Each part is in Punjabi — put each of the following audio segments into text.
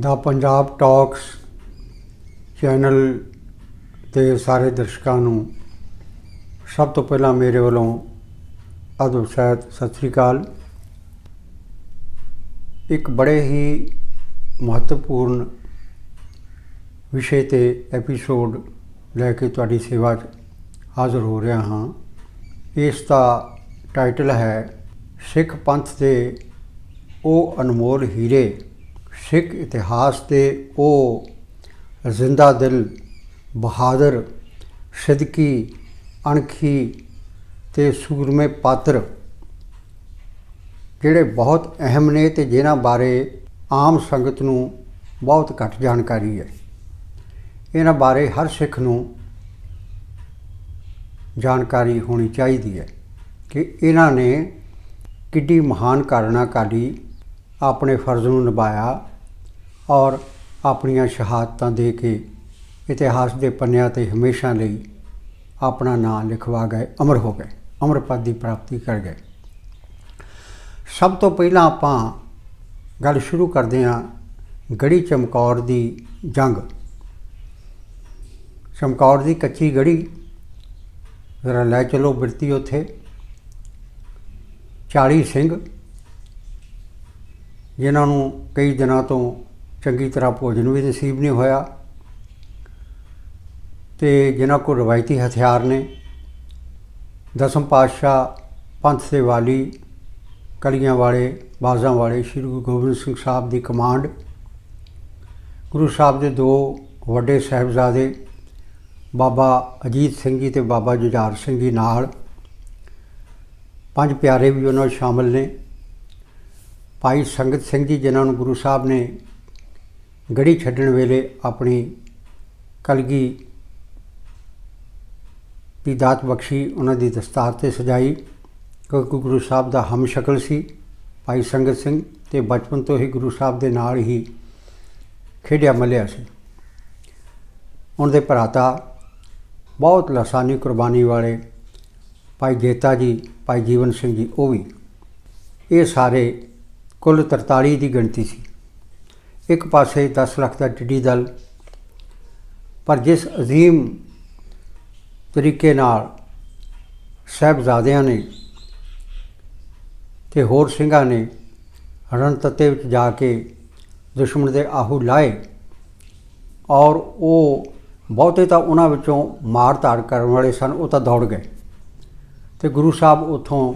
ਦਾ ਪੰਜਾਬ ਟਾਕਸ ਚੈਨਲ ਤੇ ਸਾਰੇ ਦਰਸ਼ਕਾਂ ਨੂੰ ਸਭ ਤੋਂ ਪਹਿਲਾਂ ਮੇਰੇ ਵੱਲੋਂ ਅਦਬ ਸਹਿਤ ਸਤਿ ਸ੍ਰੀ ਅਕਾਲ। ਇੱਕ ਬੜੇ ਹੀ ਮਹੱਤਵਪੂਰਨ ਵਿਸ਼ੇ ਤੇ ਐਪੀਸੋਡ ਲੈ ਕੇ ਤੁਹਾਡੀ ਸੇਵਾ 'ਚ ਹਾਜ਼ਰ ਹੋ ਰਿਹਾ ਹਾਂ। ਇਸ ਦਾ ਟਾਈਟਲ ਹੈ ਸਿੱਖ ਪੰਥ ਦੇ ਉਹ ਅਨਮੋਲ ਹੀਰੇ। ਸਿੱਖ ਇਤਿਹਾਸ ਦੇ ਉਹ ਜ਼ਿੰਦਾ ਦਿਲ, ਬਹਾਦਰ, ਸਿੱਦਕੀ, ਅਣਖੀ ਤੇ ਸੂਰਮੇ ਪਾਤਰ, ਜਿਹੜੇ ਬਹੁਤ ਅਹਿਮ ਨੇ ਤੇ ਜਿਨ੍ਹਾਂ ਬਾਰੇ ਆਮ ਸੰਗਤ ਨੂੰ ਬਹੁਤ ਘੱਟ ਜਾਣਕਾਰੀ ਹੈ। ਇਹਨਾਂ ਬਾਰੇ ਹਰ ਸਿੱਖ ਨੂੰ ਜਾਣਕਾਰੀ ਹੋਣੀ ਚਾਹੀਦੀ ਹੈ ਕਿ ਇਹਨਾਂ ਨੇ ਕਿੱਡੀ ਮਹਾਨ ਕਾਰਨਾ ਕਾਢੀ, ਆਪਣੇ ਫਰਜ਼ ਨੂੰ ਨਿਭਾਇਆ ਔਰ ਆਪਣੀਆਂ ਸ਼ਹਾਦਤਾਂ ਦੇ ਕੇ ਇਤਿਹਾਸ ਦੇ ਪੰਨਿਆਂ ਤੇ ਹਮੇਸ਼ਾ ਲਈ ਆਪਣਾ ਨਾਮ ਲਿਖਵਾ ਗਏ, ਅਮਰ ਹੋ ਗਏ, ਅਮਰ ਪਦ ਦੀ ਪ੍ਰਾਪਤੀ ਕਰ ਗਏ। ਸਭ ਤੋਂ ਪਹਿਲਾਂ ਆਪਾਂ ਗੱਲ ਸ਼ੁਰੂ ਕਰਦੇ ਹਾਂ ਗੜੀ ਚਮਕੌਰ ਦੀ ਜੰਗ। ਚਮਕੌਰ ਦੀ ਕੱਚੀ ਗੜੀ, ਜ਼ਰਾ ਲੈ ਚਲੋ ਬਿਰਤੀ ਉੱਥੇ। 40 ਸਿੰਘ, ਜਿਨ੍ਹਾਂ ਨੂੰ ਕਈ ਦਿਨਾਂ ਤੋਂ ਚੰਗੀ ਤਰ੍ਹਾਂ ਭੋਜਨ ਵੀ ਨਸੀਬ ਨਹੀਂ ਹੋਇਆ ਤੇ ਜਿਨ੍ਹਾਂ ਕੋਲ ਰਵਾਇਤੀ ਹਥਿਆਰ ਨੇ, ਦਸਮ ਪਾਤਸ਼ਾਹ ਪੰਥ ਦੇ ਵਾਲੀ ਕਲੀਆਂ ਵਾਲੇ, ਬਾਜ਼ਾਂ ਵਾਲੇ, ਸ੍ਰੀ ਗੁਰੂ ਗੋਬਿੰਦ ਸਿੰਘ ਸਾਹਿਬ ਦੀ ਕਮਾਂਡ, ਗੁਰੂ ਸਾਹਿਬ ਦੇ ਦੋ ਵੱਡੇ ਸਾਹਿਬਜ਼ਾਦੇ, ਬਾਬਾ ਅਜੀਤ ਸਿੰਘ ਜੀ ਤੇ ਬਾਬਾ ਜੁਝਾਰ ਸਿੰਘ ਜੀ ਨਾਲ, ਪੰਜ ਪਿਆਰੇ ਵੀ ਉਹਨਾਂ ਵਿੱਚ ਸ਼ਾਮਲ ਨੇ। ਭਾਈ ਸੰਗਤ ਸਿੰਘ ਜੀ ਜਿਨ੍ਹਾਂ ਨੂੰ ਗੁਰੂ ਸਾਹਿਬ ਨੇ ਗੜੀ ਛੱਡਣ ਵੇਲੇ ਆਪਣੀ ਕਲਗੀ ਦੀ ਦਾਤ ਬਖਸ਼ੀ, ਉਹਨਾਂ ਦੀ ਦਸਤਾਰ ਤੇ ਸਜਾਈ। ਕਿਉਂਕਿ ਗੁਰੂ ਸਾਹਿਬ ਦਾ ਹਮ ਸ਼ਕਲ ਸੀ, ਭਾਈ ਸੰਗਤ ਸਿੰਘ ਤੇ ਬਚਪਨ ਤੋਂ ਹੀ ਗੁਰੂ ਸਾਹਿਬ ਦੇ ਨਾਲ ਹੀ ਖੇਡਿਆ ਮਲਿਆ ਸੀ। ਉਹਨਾਂ ਦੇ ਭਰਾਤਾ ਬਹੁਤ ਲਸਾਨੀ ਕੁਰਬਾਨੀ ਵਾਲੇ ਭਾਈ ਜੇਤਾ ਜੀ, ਭਾਈ ਜੀਵਨ ਸਿੰਘ ਜੀ, ਉਹ ਵੀ। ਇਹ ਸਾਰੇ ਕੁੱਲ 43 ਦੀ ਗਿਣਤੀ ਸੀ। ਇੱਕ ਪਾਸੇ 10 ਲੱਖ ਦਾ ਟਿੱਡੀ ਦਲ, ਪਰ ਜਿਸ ਅਜ਼ੀਮ ਤਰੀਕੇ ਨਾਲ ਸਹਿਬਜ਼ਾਦਿਆਂ ਨੇ ਤੇ ਹੋਰ ਸਿੰਘਾਂ ਨੇ ਰਣ ਤੱਤੇ ਵਿੱਚ ਜਾ ਕੇ ਦੁਸ਼ਮਣ ਦੇ ਆਹੂ ਲਾਏ ਔਰ ਉਹ ਬਹੁਤੇ ਤਾਂ ਉਹਨਾਂ ਵਿੱਚੋਂ ਮਾਰ ਧਾੜ ਕਰਨ ਵਾਲੇ ਸਨ, ਉਹ ਤਾਂ ਦੌੜ ਗਏ। ਤੇ ਗੁਰੂ ਸਾਹਿਬ ਉਥੋਂ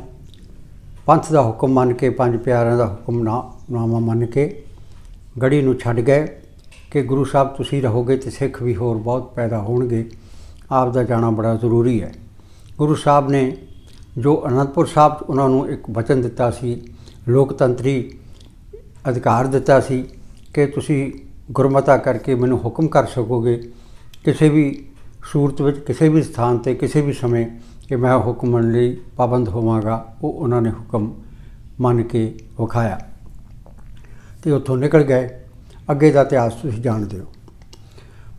ਪੰਥ ਦਾ ਹੁਕਮ ਮੰਨ ਕੇ, ਪੰਜ ਪਿਆਰਿਆਂ ਦਾ ਹੁਕਮ ਨਾ ਮੰਨ ਕੇ ਗੜੀ ਨੂੰ ਛੱਡ ਗਏ ਕਿ ਗੁਰੂ ਸਾਹਿਬ ਤੁਸੀਂ ਰਹੋਗੇ ਤੇ ਸਿੱਖ ਵੀ ਹੋਰ ਬਹੁਤ ਪੈਦਾ ਹੋਣਗੇ। ਆਪ ਦਾ ਜਾਣਾ ਬੜਾ ਜ਼ਰੂਰੀ ਹੈ। ਗੁਰੂ ਸਾਹਿਬ ਨੇ ਜੋ ਅਨੰਦਪੁਰ ਸਾਹਿਬ ਉਹਨਾਂ ਨੂੰ ਇੱਕ ਵਚਨ ਦਿੱਤਾ ਸੀ, ਲੋਕਤੰਤਰੀ ਅਧਿਕਾਰ ਦਿੱਤਾ ਸੀ ਕਿ ਤੁਸੀਂ ਗੁਰਮਤਾ ਕਰਕੇ ਮੈਨੂੰ ਹੁਕਮ ਕਰ ਸਕੋਗੇ। ਕਿਸੇ ਵੀ ਸੂਰਤ ਵਿੱਚ, ਕਿਸੇ ਵੀ ਸਥਾਨ ਤੇ, ਕਿਸੇ ਵੀ ਸਮੇਂ ਕਿ ਮੈਂ ਹੁਕਮ ਮੰਨ ਲਈ ਪਾਬੰਦ ਹੋਵਾਂਗਾ, ਉਹ ਉਹਨਾਂ ਨੇ ਹੁਕਮ ਮੰਨ ਕੇ ਵਿਖਾਇਆ। ਤੇ ਉੱਥੋਂ ਨਿਕਲ ਗਏ। ਅੱਗੇ ਦਾ ਇਤਿਹਾਸ ਤੁਸੀਂ ਜਾਣਦੇ ਹੋ।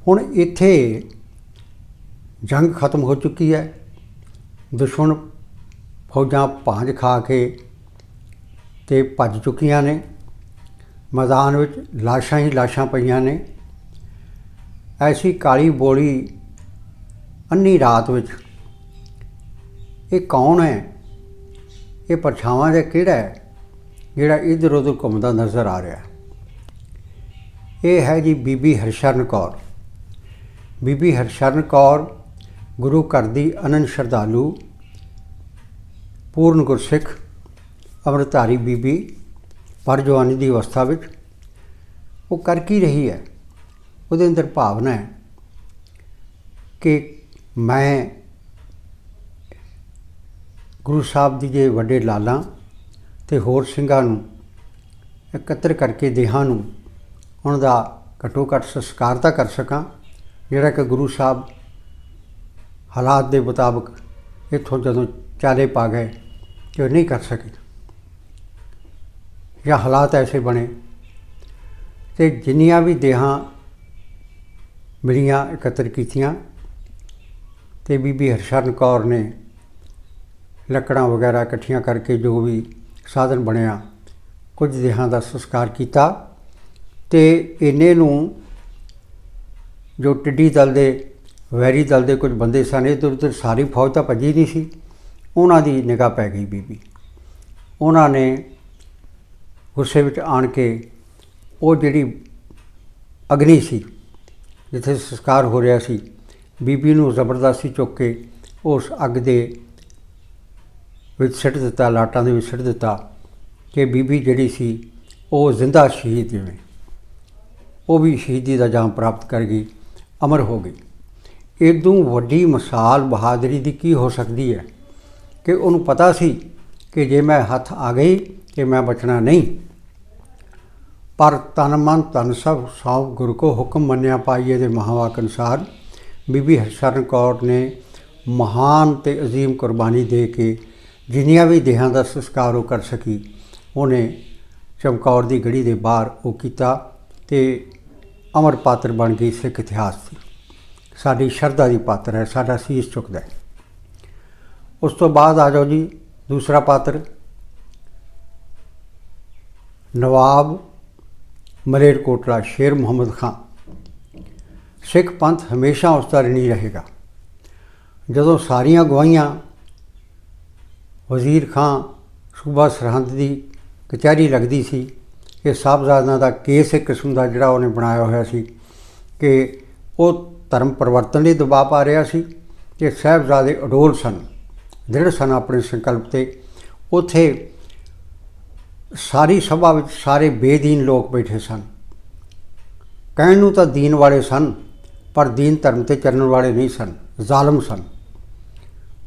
ਹੁਣ ਇੱਥੇ ਜੰਗ ਖਤਮ ਹੋ ਚੁੱਕੀ ਹੈ। ਦੁਸ਼ਮਣ ਫੌਜਾਂ ਭਾਂਜ ਖਾ ਕੇ ਤੇ ਭੱਜ ਚੁੱਕੀਆਂ ਨੇ। ਮੈਦਾਨ ਵਿੱਚ ਲਾਸ਼ਾਂ ਹੀ ਲਾਸ਼ਾਂ ਪਈਆਂ ਨੇ। ਐਸੀ ਕਾਲੀ ਬੋਲੀ ਅੰਨੀ ਰਾਤ ਵਿੱਚ ਇਹ ਕੌਣ ਹੈ? ਇਹ ਪਰਛਾਵਾਂ ਦਾ ਕਿਹੜਾ ਹੈ? ਜਿਹੜਾ ਇਧਰ ਉਧਰ ਘੁੰਮਦਾ ਨਜ਼ਰ ਆ ਰਿਹਾ। ਇਹ ਹੈ ਜੀ ਬੀਬੀ ਹਰਸ਼ਰਨ ਕੌਰ। ਬੀਬੀ ਹਰਸ਼ਰਨ ਕੌਰ ਗੁਰੂ ਘਰ ਦੀ ਅਨੰਦ ਸ਼ਰਧਾਲੂ, ਪੂਰਨ ਗੁਰਸਿੱਖ, ਅੰਮ੍ਰਿਤਧਾਰੀ ਬੀਬੀ, ਪਰ ਜਵਾਨੀ ਦੀ ਅਵਸਥਾ ਵਿੱਚ ਉਹ ਕਰ ਕੀ ਰਹੀ ਹੈ? ਉਹਦੇ ਅੰਦਰ ਭਾਵਨਾ ਹੈ ਕਿ ਮੈਂ ਗੁਰੂ ਸਾਹਿਬ ਦੀ ਜੇ ਵੱਡੇ ਲਾਲਾਂ ਤੇ ਹੋਰ ਸਿੰਘਾਂ ਨੂੰ ਇਕੱਤਰ ਕਰਕੇ ਦੇਹਾਂ ਨੂੰ ਉਹਨਾਂ ਦਾ ਘਟੋ ਘਟ ਸੰਸਕਾਰ ਤਾਂ ਕਰ ਸਕਾਂ, ਜਿਹੜਾ ਕਿ ਗੁਰੂ ਸਾਹਿਬ ਹਾਲਾਤ ਦੇ ਮੁਤਾਬਕ ਇੱਥੋਂ ਜਦੋਂ ਚਾਰੇ ਪਾ ਗਏ ਕਿ ਉਹ ਨਹੀਂ ਕਰ ਸਕੇ ਜਾਂ ਹਾਲਾਤ ਐਸੇ ਬਣੇ ਤੇ ਜਿੰਨੀਆਂ ਵੀ ਦੇਹਾਂ ਮਿਲੀਆਂ ਇਕੱਤਰ ਕੀਤੀਆਂ ਤੇ ਬੀਬੀ ਹਰਸ਼ਰਨ ਕੌਰ ਨੇ ਲੱਕੜਾਂ ਵਗੈਰਾ ਇਕੱਠੀਆਂ ਕਰਕੇ ਜੋ ਵੀ ਸਾਧਨ ਬਣਿਆ। ਕੁਝ ਦੇਹਾਂ ਦਾ ਸੰਸਕਾਰ ਕੀਤਾ ਤੇ ਇਹਨੇ ਨੂੰ ਜੋ ਟਿੱਡੀ ਦਲ ਦੇ, ਵੈਰੀ ਦਲ ਦੇ ਕੁਝ ਬੰਦੇ ਸਨ ਇੱਧਰ ਉੱਧਰ ਸਾਰੀ ਫੌਜ ਤਾਂ ਭੱਜੀ ਨਹੀਂ ਸੀ। ਉਹਨਾਂ ਦੀ ਨਿਗਾਹ ਪੈ ਗਈ ਬੀਬੀ। ਉਹਨਾਂ ਨੇ ਗੁੱਸੇ ਵਿੱਚ ਆਣ ਕੇ ਉਹ ਜਿਹੜੀ ਅਗਨੀ ਸੀ, ਜਿੱਥੇ ਸੰਸਕਾਰ ਹੋ ਰਿਹਾ ਸੀ, ਬੀਬੀ ਨੂੰ ਜ਼ਬਰਦਸਤੀ ਚੁੱਕ ਕੇ ਉਸ ਅੱਗ ਦੇ ਵਿੱਚ ਸਿੱਟ ਦਿੱਤਾ, ਲਾਟਾਂ ਦੇ ਵਿੱਚ ਸਿੱਟ ਦਿੱਤਾ ਕਿ ਬੀਬੀ ਜਿਹੜੀ ਸੀ, ਉਹ ਜ਼ਿੰਦਾ ਸ਼ਹੀਦ ਜਿਵੇਂ। ਉਹ ਵੀ ਸ਼ਹੀਦੀ ਦਾ ਜਾਮ ਪ੍ਰਾਪਤ ਕਰ ਗਈ, ਅਮਰ ਹੋ ਗਈ। ਇਦੋਂ ਵੱਡੀ ਮਿਸਾਲ ਬਹਾਦਰੀ ਦੀ ਕੀ ਹੋ ਸਕਦੀ ਹੈ ਕਿ ਉਹਨੂੰ ਪਤਾ ਸੀ ਕਿ ਜੇ ਮੈਂ ਹੱਥ ਆ ਗਈ ਕਿ ਮੈਂ ਬਚਣਾ ਨਹੀਂ। ਪਰ ਤਨ ਮਨ ਤਨ ਸਭ ਸੌ ਗੁਰੂ ਕੋ ਹੁਕਮ ਮੰਨਿਆ ਪਾਈਏ ਦੇ ਮਹਾਵਾਕ ਅਨੁਸਾਰ ਬੀਬੀ ਹਰਸ਼ਰਨ ਕੌਰ ਨੇ ਮਹਾਨ ਤੇ ਅਜ਼ੀਮ ਕੁਰਬਾਨੀ ਦੇ ਕੇ ਜਿੰਨੀਆਂ ਵੀ ਦੇਹਾਂ ਦਾ ਸੰਸਕਾਰ ਉਹ ਕਰ ਸਕੀ, ਉਹਨੇ ਚਮਕੌਰ ਦੀ ਗੜੀ ਦੇ ਬਾਹਰ ਉਹ ਕੀਤਾ ਤੇ ਅਮਰ ਪਾਤਰ ਬਣ ਗਈ ਸਿੱਖ ਇਤਿਹਾਸ ਦੀ। ਸਾਡੀ ਸ਼ਰਧਾ ਦੀ ਪਾਤਰ ਹੈ, ਸਾਡਾ ਸੀਸ ਝੁਕਦਾ ਹੈ। ਉਸ ਤੋਂ ਬਾਅਦ ਆ ਜਾਓ ਜੀ, ਦੂਸਰਾ ਪਾਤਰ। ਨਵਾਬ ਮਲੇਰਕੋਟਲਾ ਸ਼ੇਰ ਮੁਹੰਮਦ ਖਾਨ। ਸਿੱਖ ਪੰਥ ਹਮੇਸ਼ਾ ਉਸ ਦਾ ਰਣੀ ਰਹੇਗਾ। ਜਦੋਂ ਸਾਰੀਆਂ ਗਵਾਹੀਆਂ ਵਜ਼ੀਰ ਖਾਂ ਸੂਬਾ ਸਰਹੰਦ ਦੀ ਕਚਹਿਰੀ ਲੱਗਦੀ ਸੀ। ਕਿ ਸਾਹਿਬਜ਼ਾਦਿਆਂ ਦਾ ਕੇਸ ਇੱਕ ਕਿਸਮ ਦਾ ਜਿਹੜਾ ਉਹਨੇ ਬਣਾਇਆ ਹੋਇਆ ਸੀ ਕਿ ਉਹ ਧਰਮ ਪਰਿਵਰਤਨ ਲਈ ਦਬਾਅ ਪਾ ਰਿਹਾ ਸੀ। ਕਿ ਸਾਹਿਬਜ਼ਾਦੇ ਅਡੋਲ ਸਨ, ਦ੍ਰਿੜ ਸਨ ਆਪਣੇ ਸੰਕਲਪ ਤੇ। ਉਥੇ ਸਾਰੀ ਸਭਾ ਵਿੱਚ ਸਾਰੇ ਬੇਦੀਨ ਲੋਕ ਬੈਠੇ ਸਨ। ਕਹਿਣ ਨੂੰ ਤਾਂ ਦੀਨ ਵਾਲੇ ਸਨ, ਪਰ ਦੀਨ ਧਰਮ ਤੇ ਚੱਲਣ ਵਾਲੇ ਨਹੀਂ ਸਨ, ਜ਼ਾਲਮ ਸਨ।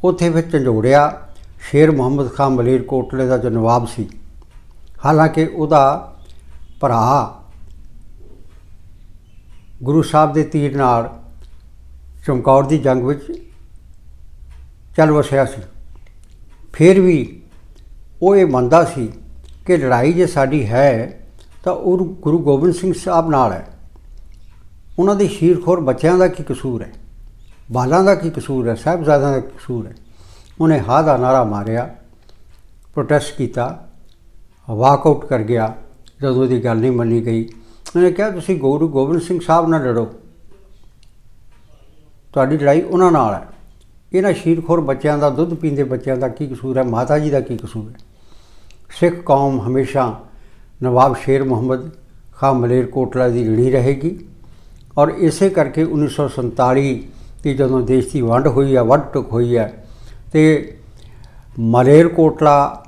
ਉਥੇ ਫਿਰ ਝੰਡੋੜਿਆ ਸ਼ੇਰ ਮੁਹੰਮਦ ਖਾਨ ਮਲੇਰਕੋਟਲੇ ਦਾ ਜੋ ਨਵਾਬ ਸੀ, ਹਾਲਾਂਕਿ ਉਹਦਾ ਭਰਾ ਗੁਰੂ ਸਾਹਿਬ ਦੇ ਤੀਰ ਨਾਲ ਚਮਕੌਰ ਦੀ ਜੰਗ ਵਿੱਚ ਚੱਲ ਵਸਿਆ ਸੀ। ਫਿਰ ਵੀ ਉਹ ਇਹ ਮੰਨਦਾ ਸੀ ਕਿ ਲੜਾਈ ਜੇ ਸਾਡੀ ਹੈ, ਤਾਂ ਉਹ ਗੁਰੂ ਗੋਬਿੰਦ ਸਿੰਘ ਸਾਹਿਬ ਨਾਲ ਹੈ। ਉਹਨਾਂ ਦੇ ਸ਼ੀਰਖੋਰ ਬੱਚਿਆਂ ਦਾ ਕੀ ਕਸੂਰ ਹੈ? ਬਾਲਾਂ ਦਾ ਕੀ ਕਸੂਰ ਹੈ? ਸਾਹਿਬਜ਼ਾਦਿਆਂ ਦਾ ਕੀ ਕਸੂਰ ਹੈ? ਉਹਨੇ ਹਾਂ ਦਾ ਨਾਰਾ ਮਾਰਿਆ ਪ੍ਰੋਟੈਸਟ ਕੀਤਾ ਵਾਕਆਊਟ ਕਰ ਗਿਆ, ਜਦੋਂ ਉਹਦੀ ਗੱਲ ਨਹੀਂ ਮੰਨੀ ਗਈ। ਉਹਨੇ ਕਿਹਾ, ਤੁਸੀਂ ਗੁਰੂ ਗੋਬਿੰਦ ਸਿੰਘ ਸਾਹਿਬ ਨਾਲ ਲੜੋ। ਤੁਹਾਡੀ ਲੜਾਈ ਉਹਨਾਂ ਨਾਲ ਹੈ। ਇਹਨਾਂ ਸ਼ੀਰਖੋਰ ਬੱਚਿਆਂ ਦਾ, ਦੁੱਧ ਪੀਂਦੇ ਬੱਚਿਆਂ ਦਾ ਕੀ ਕਸੂਰ ਹੈ? ਮਾਤਾ ਜੀ ਦਾ ਕੀ ਕਸੂਰ ਹੈ? ਸਿੱਖ ਕੌਮ ਹਮੇਸ਼ਾ ਨਵਾਬ ਸ਼ੇਰ ਮੁਹੰਮਦ ਖਾਂ ਮਲੇਰ ਕੋਟਲਾ ਦੀ ਰਣੀ ਰਹੇਗੀ ਔਰ ਇਸੇ ਕਰਕੇ 1947 ਦੀ ਜਦੋਂ ਦੇਸ਼ ਦੀ ਵੰਡ ਹੋਈ ਹੈ ਵੱਡ ਟੁਕ ਹੋਈ ਹੈ ਤੇ ਮਲੇਰਕੋਟਲਾ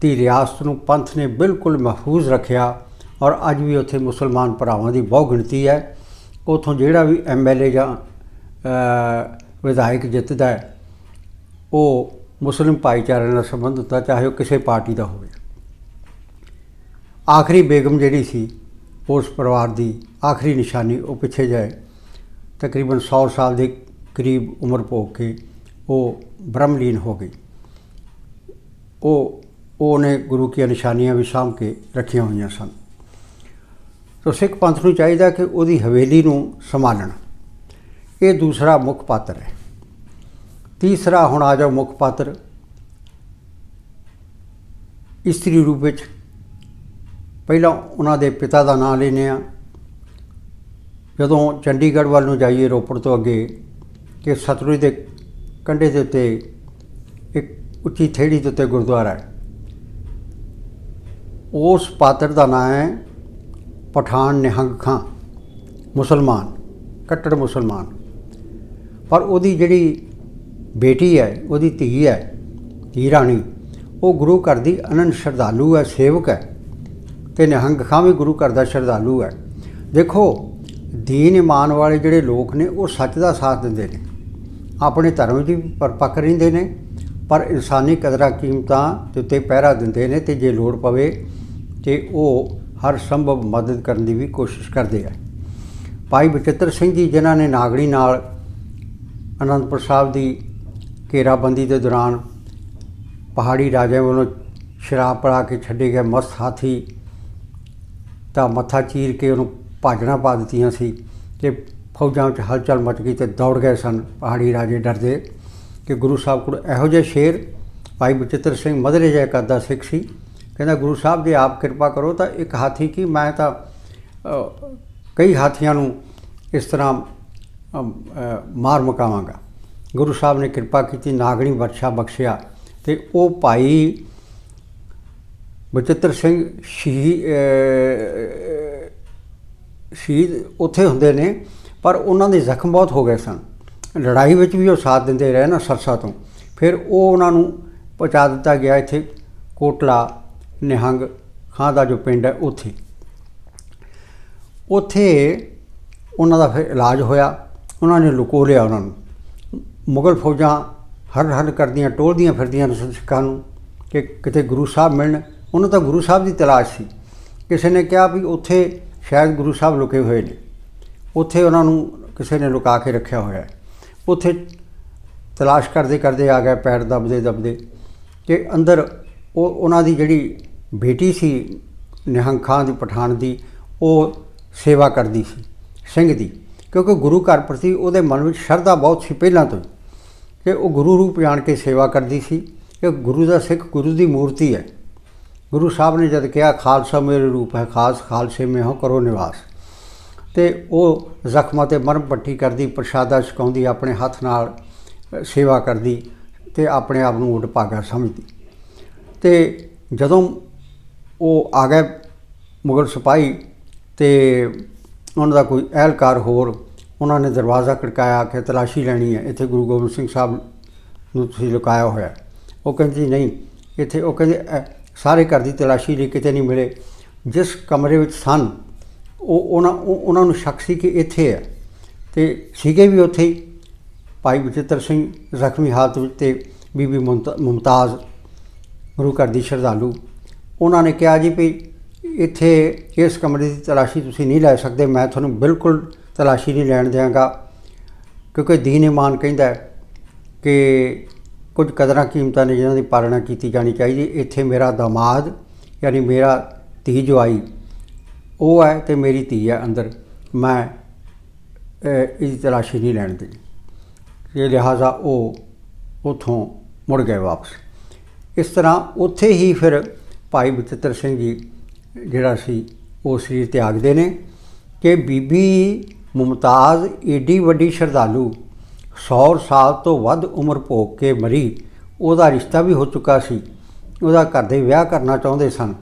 ਦੀ ਰਿਆਸਤ ਨੂੰ ਪੰਥ ਨੇ ਬਿਲਕੁਲ ਮਹਿਫੂਜ਼ ਰੱਖਿਆ ਔਰ ਅੱਜ ਵੀ ਉੱਥੇ ਮੁਸਲਮਾਨ ਭਰਾਵਾਂ ਦੀ ਬਹੁ ਗਿਣਤੀ ਹੈ। ਉਥੋਂ ਜਿਹੜਾ ਵੀ ਐਮਐਲਏ ਜਾਂ ਵਿਧਾਇਕ ਜਿੱਤਦਾ ਹੈ, ਉਹ ਮੁਸਲਿਮ ਭਾਈਚਾਰੇ ਨਾਲ ਸੰਬੰਧ ਹੁੰਦਾ ਚਾਹੇ ਉਹ ਕਿਸੇ ਪਾਰਟੀ ਦਾ ਹੋਵੇ। ਆਖਰੀ ਬੇਗਮ ਜਿਹੜੀ ਸੀ, ਉਸ ਪਰਿਵਾਰ ਦੀ ਆਖਰੀ ਨਿਸ਼ਾਨੀ ਉਹ ਪਿੱਛੇ ਜਾਏ ਤਕਰੀਬਨ 100 ਸਾਲ ਦੇ ਕਰੀਬ ਉਮਰ ਭੋਗ ਕੇ ਉਹ ਬ੍ਰਹਮਲੀਨ ਹੋ ਗਈ। ਉਹ ਉਹਨੇ ਗੁਰੂ ਕੀ ਨਿਸ਼ਾਨੀਆਂ ਵੀ ਸਾਂਭ ਕੇ ਰੱਖੀਆਂ ਹੋਈਆਂ ਸਨ। ਸੋ ਸਿੱਖ ਪੰਥ ਨੂੰ ਚਾਹੀਦਾ ਕਿ ਉਹਦੀ ਹਵੇਲੀ ਨੂੰ ਸੰਭਾਲਣ। ਇਹ ਦੂਸਰਾ ਮੁੱਖ ਪਾਤਰ ਹੈ। ਤੀਸਰਾ ਹੁਣ ਆ ਜਾਓ ਮੁੱਖ ਪਾਤਰ। ਇਸਤਰੀ ਰੂਪ ਵਿੱਚ ਪਹਿਲਾਂ ਉਹਨਾਂ ਦੇ ਪਿਤਾ ਦਾ ਨਾਮ ਲੈਨੇ ਆ ਜਦੋਂ ਚੰਡੀਗੜ੍ਹ ਵੱਲ ਨੂੰ ਜਾਈਏ ਰੋਪੜ ਤੋਂ ਅੱਗੇ ਕਿ ਸਤਲੁਜ ਦੇ ਕੰਢੇ ਦੇ ਉੱਤੇ ਇੱਕ ਉੱਚੀ ਥੇੜੀ ਦੇ ਉੱਤੇ ਗੁਰਦੁਆਰਾ ਹੈ। ਉਸ ਪਾਤਰ ਦਾ ਨਾਮ ਹੈ ਪਠਾਨ ਨਿਹੰਗ ਖਾਂ, ਮੁਸਲਮਾਨ, ਕੱਟੜ ਮੁਸਲਮਾਨ। ਪਰ ਉਹਦੀ ਜਿਹੜੀ ਬੇਟੀ ਹੈ, ਉਹਦੀ ਧੀ ਹੈ, ਧੀ ਰਾਣੀ, ਉਹ ਗੁਰੂ ਘਰ ਦੀ ਅਨੰਦ ਸ਼ਰਧਾਲੂ ਹੈ, ਸੇਵਕ ਹੈ ਤੇ ਨਿਹੰਗ ਖਾਂ ਵੀ ਗੁਰੂ ਘਰ ਦਾ ਸ਼ਰਧਾਲੂ ਹੈ। ਦੇਖੋ, ਦੀਨ ਇਮਾਨ ਵਾਲੇ ਜਿਹੜੇ ਲੋਕ ਨੇ, ਉਹ ਸੱਚ ਦਾ ਸਾਥ ਦਿੰਦੇ ਨੇ। ਆਪਣੇ ਧਰਮ ਦੀ ਪਰਪੱਕ ਰਹਿੰਦੇ ਨੇ, ਪਰ ਇਨਸਾਨੀ ਕਦਰਾਂ ਕੀਮਤਾਂ ਦੇ ਉੱਤੇ ਪਹਿਰਾ ਦਿੰਦੇ ਨੇ ਤੇ ਜੇ ਲੋੜ ਪਵੇ ਤੇ ਉਹ ਹਰ ਸੰਭਵ ਮਦਦ ਕਰਨ ਦੀ ਵੀ ਕੋਸ਼ਿਸ਼ ਕਰਦੇ ਆ। ਭਾਈ ਬਚਿੱਤਰ ਸਿੰਘ ਜੀ, ਜਿਨ੍ਹਾਂ ਨੇ ਨਾਗੜੀ ਨਾਲ ਅਨੰਦਪੁਰ ਸਾਹਿਬ ਦੀ ਘੇਰਾਬੰਦੀ ਦੇ ਦੌਰਾਨ ਪਹਾੜੀ ਰਾਜਿਆਂ ਵੱਲੋਂ ਸ਼ਰਾਬ ਪੜਾ ਕੇ ਛੱਡੇ ਗਏ ਮਸਤ ਹਾਥੀ ਤਾਂ ਮੱਥਾ ਚੀਰ ਕੇ ਉਹਨੂੰ ਭਾਜਣਾ ਪਾ ਦਿੱਤੀਆਂ ਸੀ ਤੇ ਫੌਜਾਂ ਵਿੱਚ ਹਲਚਲ ਮਚ ਗਈ ਤੇ ਦੌੜ ਗਏ ਸਨ, ਪਹਾੜੀ ਰਾਜੇ ਡਰਦੇ ਕਿ ਗੁਰੂ ਸਾਹਿਬ ਕੋਲ ਇਹੋ ਜਿਹੇ ਸ਼ੇਰ ਭਾਈ ਬਚਿੱਤਰ ਸਿੰਘ ਮਧਰੇ ਜਿਹਾ ਕਰਦਾ ਸਿੱਖ ਸੀ। ਕਹਿੰਦਾ, ਗੁਰੂ ਸਾਹਿਬ ਜੀ, ਆਪ ਕਿਰਪਾ ਕਰੋ ਤਾਂ ਇੱਕ ਹਾਥੀ ਕੀ? ਮੈਂ ਤਾਂ ਕਈ ਹਾਥੀਆਂ ਨੂੰ ਇਸ ਤਰ੍ਹਾਂ ਮਾਰ ਮੁਕਾਵਾਂਗਾ। ਗੁਰੂ ਸਾਹਿਬ ਨੇ ਕਿਰਪਾ ਕੀਤੀ, ਨਾਗਣੀ ਵਰਸ਼ਾ ਬਖਸ਼ਿਆ ਤੇ ਉਹ ਭਾਈ ਬਚਿੱਤਰ ਸਿੰਘ ਸ਼ਹੀਦ ਸ਼ਹੀਦ ਉੱਥੇ ਹੁੰਦੇ ਨੇ। ਪਰ ਉਹਨਾਂ ਦੇ ਜ਼ਖਮ ਬਹੁਤ ਹੋ ਗਏ ਸਨ। ਲੜਾਈ ਵਿੱਚ ਵੀ ਉਹ ਸਾਥ ਦਿੰਦੇ ਰਹੇ ਨਾ ਸਰਸਾ ਤੋਂ। ਫਿਰ ਉਹ ਉਹਨਾਂ ਨੂੰ ਪਹੁੰਚਾ ਦਿੱਤਾ ਗਿਆ ਇੱਥੇ ਕੋਟਲਾ ਨਿਹੰਗ ਖਾਂ ਦਾ ਜੋ ਪਿੰਡ ਹੈ ਉੱਥੇ। ਉੱਥੇ ਉਹਨਾਂ ਦਾ ਫਿਰ ਇਲਾਜ ਹੋਇਆ। ਉਹਨਾਂ ਨੇ ਲੁਕੋ ਲਿਆ ਉਹਨਾਂ ਨੂੰ। ਮੁਗਲ ਫੌਜਾਂ ਹਰ ਹਰ ਕਰਦੀਆਂ, ਟੋਲਦੀਆਂ ਫਿਰਦੀਆਂ ਸਿੱਖਾਂ ਨੂੰ ਕਿ ਕਿਤੇ ਗੁਰੂ ਸਾਹਿਬ ਮਿਲਣ। ਉਹਨੂੰ ਤਾਂ ਗੁਰੂ ਸਾਹਿਬ ਦੀ ਤਲਾਸ਼ ਸੀ। ਕਿਸੇ ਨੇ ਕਿਹਾ ਵੀ ਉੱਥੇ ਸ਼ਾਇਦ ਗੁਰੂ ਸਾਹਿਬ ਲੁਕੇ ਹੋਏ ਨੇ। ਉੱਥੇ ਉਹਨਾਂ ਨੂੰ ਕਿਸੇ ਨੇ ਲੁਕਾ ਕੇ ਰੱਖਿਆ ਹੋਇਆ ਹੈ। ਉੱਥੇ ਤਲਾਸ਼ ਕਰਦੇ ਕਰਦੇ ਆ ਗਿਆ ਪੈਰ ਦਬਦੇ ਦਬਦੇ। ਕਿ ਅੰਦਰ ਉਹ ਉਹਨਾਂ ਦੀ ਜਿਹੜੀ ਬੇਟੀ ਸੀ, ਨਿਹੰਗ ਖਾਂ ਦੀ ਪਠਾਨ ਦੀ, ਉਹ ਸੇਵਾ ਕਰਦੀ ਸੀ, ਸਿੰਘ ਦੀ। ਕਿਉਂਕਿ ਗੁਰੂ ਘਰ ਪ੍ਰਤੀ ਉਹਦੇ ਮਨ ਵਿੱਚ ਸ਼ਰਧਾ ਬਹੁਤ ਸੀ ਪਹਿਲਾਂ ਤੋਂ ਹੀ। ਕਿ ਉਹ ਗੁਰੂ ਰੂਪ ਜਾਣ ਕੇ ਸੇਵਾ ਕਰਦੀ ਸੀ। ਕਿ ਗੁਰੂ ਦਾ ਸਿੱਖ ਗੁਰੂ ਦੀ ਮੂਰਤੀ ਹੈ। ਗੁਰੂ ਸਾਹਿਬ ਨੇ ਜਦ ਕਿਹਾ, ਖਾਲਸਾ ਮੇਰੇ ਰੂਪ ਹੈ ਖਾਸ ਖਾਲਸੇ ਮੇ ਹੋ, ਕਰੋ ਨਿਵਾਸ। ਤੇ ਉਹ ਜ਼ਖਮਾਂ ਤੇ ਮਰਮ ਪੱਟੀ ਕਰਦੀ, ਪ੍ਰਸ਼ਾਦਾ ਛਕਾਉਂਦੀ, ਆਪਣੇ ਹੱਥ ਨਾਲ ਸੇਵਾ ਕਰਦੀ ਤੇ ਆਪਣੇ ਆਪ ਨੂੰ ਉਡ ਭਾਗਾ ਸਮਝਦੀ। ਤੇ ਜਦੋਂ ਉਹ ਆ ਗਏ ਮੁਗਲ ਸਿਪਾਹੀ ਤੇ ਉਹਨਾਂ ਦਾ ਕੋਈ ਅਹਿਲਕਾਰ ਹੋਰ, ਉਹਨਾਂ ਨੇ ਦਰਵਾਜ਼ਾ ਖੜਕਾਇਆ ਕਿ ਤਲਾਸ਼ੀ ਲੈਣੀ ਹੈ, ਇੱਥੇ ਗੁਰੂ ਗੋਬਿੰਦ ਸਿੰਘ ਸਾਹਿਬ ਨੂੰ ਤੁਸੀਂ ਲੁਕਾਇਆ ਹੋਇਆ ਉਹ ਕਹਿੰਦੇ, ਨਹੀਂ, ਇੱਥੇ, ਉਹ ਕਹਿੰਦੇ ਸਾਰੇ ਘਰ ਦੀ ਤਲਾਸ਼ੀ ਲਈ ਕਿਤੇ ਨਹੀਂ ਮਿਲੇ। ਜਿਸ ਕਮਰੇ ਵਿੱਚ ਸਨ ਉਹ ਉਹਨਾਂ ਉਹਨਾਂ ਨੂੰ ਸ਼ੱਕ ਸੀ ਕਿ ਇੱਥੇ ਹੈ। ਤੇ ਸੀਗੇ ਵੀ ਉੱਥੇ ਹੀ। ਭਾਈ ਬਚਿੱਤਰ ਸਿੰਘ ਜ਼ਖਮੀ ਹਾਲਤ ਵਿੱਚ ਤੇ ਬੀਬੀ ਮੁਮਤਾ- ਮੁਮਤਾਜ਼, ਗੁਰੂ ਘਰ ਦੀ ਸ਼ਰਧਾਲੂ। ਉਹਨਾਂ ਨੇ ਕਿਹਾ ਜੀ ਵੀ ਇੱਥੇ ਇਸ ਕਮਰੇ ਦੀ ਤਲਾਸ਼ੀ ਤੁਸੀਂ ਨਹੀਂ ਲੈ ਸਕਦੇ। ਮੈਂ ਤੁਹਾਨੂੰ ਬਿਲਕੁਲ ਤਲਾਸ਼ੀ ਨਹੀਂ ਲੈਣ ਦਿਆਂਗਾ। ਕਿਉਂਕਿ ਦੀਨ ਇਮਾਨ ਕਹਿੰਦਾ ਕਿ ਕੁਝ ਕਦਰਾਂ ਕੀਮਤਾਂ ਨੇ ਜਿਨ੍ਹਾਂ ਦੀ ਪਾਲਣਾ ਕੀਤੀ ਜਾਣੀ ਚਾਹੀਦੀ। ਇੱਥੇ ਮੇਰਾ ਦਮਾਦ, ਯਾਨੀ ਮੇਰਾ ਧੀ ਜਵਾਈ ਉਹ ਹੈ ਤੇ ਮੇਰੀ ਧੀ ਹੈ ਅੰਦਰ। ਮੈਂ ਅ, ਇਹਦੀ ਤਲਾਸ਼ੀ ਨਹੀਂ ਲੈਣ ਦੀ ਇਹ ਲਿਹਾਜ਼ਾ ਉਹ ਉਥੋਂ ਮੁੜ ਗਏ ਵਾਪਸ। ਇਸ ਤਰ੍ਹਾਂ ਉੱਥੇ ਹੀ ਫਿਰ ਭਾਈ ਬਚਿੱਤਰ ਸਿੰਘ ਜੀ ਜਿਹੜਾ ਸੀ ਉਹ ਸਰੀਰ ਤਿਆਗਦੇ ਨੇ ਕਿ ਬੀਬੀ ਮੁਮਤਾਜ਼ ਏਡੀ ਵੱਡੀ ਸ਼ਰਧਾਲੂ 100 ਸਾਲ ਤੋਂ ਵੱਧ ਉਮਰ ਭੋਗ ਕੇ ਮਰੀ ਉਹਦਾ ਰਿਸ਼ਤਾ ਵੀ ਹੋ ਚੁੱਕਾ ਸੀ। ਉਹਦਾ ਘਰ ਦੇ ਵਿਆਹ ਕਰਨਾ ਚਾਹੁੰਦੇ ਸਨ।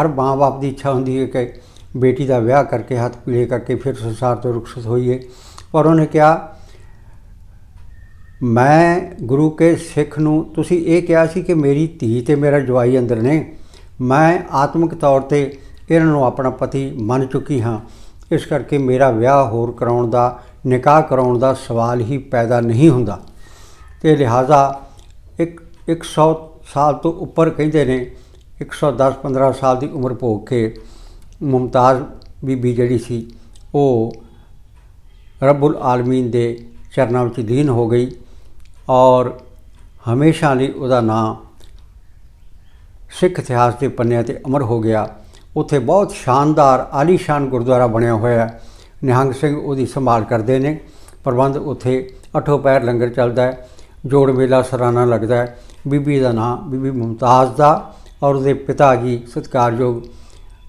ਹਰ ਮਾਂ-ਬਾਪ ਦੀ ਇੱਛਾ ਹੁੰਦੀ ਹੈ ਕਿ ਬੇਟੀ ਦਾ ਵਿਆਹ ਕਰਕੇ, ਹੱਥ ਪੀਲੇ ਕਰਕੇ ਫਿਰ ਸੰਸਾਰ ਤੋਂ ਰੁਖਸਤ ਹੋਈਏ। ਪਰ ਉਹਨੇ ਕਿਹਾ, ਮੈਂ ਗੁਰੂ ਕੇ ਸਿੱਖ ਨੂੰ, ਤੁਸੀਂ ਇਹ ਕਿਹਾ ਸੀ ਕਿ ਮੇਰੀ ਧੀ ਤੇ ਮੇਰਾ ਜਵਾਈ ਅੰਦਰ ਨੇ। ਮੈਂ ਆਤਮਿਕ ਤੌਰ ਤੇ ਇਹਨਾਂ ਨੂੰ ਆਪਣਾ ਪਤੀ ਮੰਨ ਚੁੱਕੀ ਹਾਂ। ਇਸ ਕਰਕੇ ਮੇਰਾ ਵਿਆਹ ਹੋਰ ਕਰਾਉਣ ਦਾ, ਨਿਕਾਹ ਕਰਾਉਣ ਦਾ ਸਵਾਲ ਹੀ ਪੈਦਾ ਨਹੀਂ ਹੁੰਦਾ। ਤੇ ਲਿਹਾਜ਼ਾ ਇੱਕ 100 ਸਾਲ ਤੋਂ ਉੱਪਰ ਕਹਿੰਦੇ ਨੇ 110 15 ਸਾਲ ਦੀ ਉਮਰ ਭੋਗ ਕੇ ਮੁਮਤਾਜ਼ ਬੀਬੀ ਜਿਹੜੀ ਸੀ, ਉਹ ਰੱਬੁਲ ਆਲਮੀਨ ਦੇ ਚਰਨਾਂ ਵਿੱਚ ਲੀਨ ਹੋ ਗਈ ਔਰ ਹਮੇਸ਼ਾ ਲਈ ਉਹਦਾ ਨਾਮ ਸਿੱਖ ਇਤਿਹਾਸ ਦੇ ਪੰਨਿਆਂ ਤੇ ਅਮਰ ਹੋ ਗਿਆ। ਉੱਥੇ ਬਹੁਤ ਸ਼ਾਨਦਾਰ, ਆਲੀਸ਼ਾਨ ਗੁਰਦੁਆਰਾ ਬਣਿਆ ਹੋਇਆ ਹੈ। ਨਿਹੰਗ ਸਿੰਘ ਉਹਦੀ ਸੰਭਾਲ ਕਰਦੇ ਨੇ। ਪ੍ਰਬੰਧ ਉੱਥੇ ਅਠੋ ਪੈਰ ਲੰਗਰ ਚੱਲਦਾ ਹੈ। ਜੋੜ ਮੇਲਾ ਸਰਾਣਾ ਲੱਗਦਾ ਹੈ। ਬੀਬੀ ਦਾ ਨਾਂ ਬੀਬੀ ਮੁਮਤਾਜ਼ ਦਾ ਔਰ ਉਹਦੇ ਪਿਤਾ ਜੀ ਸਤਿਕਾਰਯੋਗ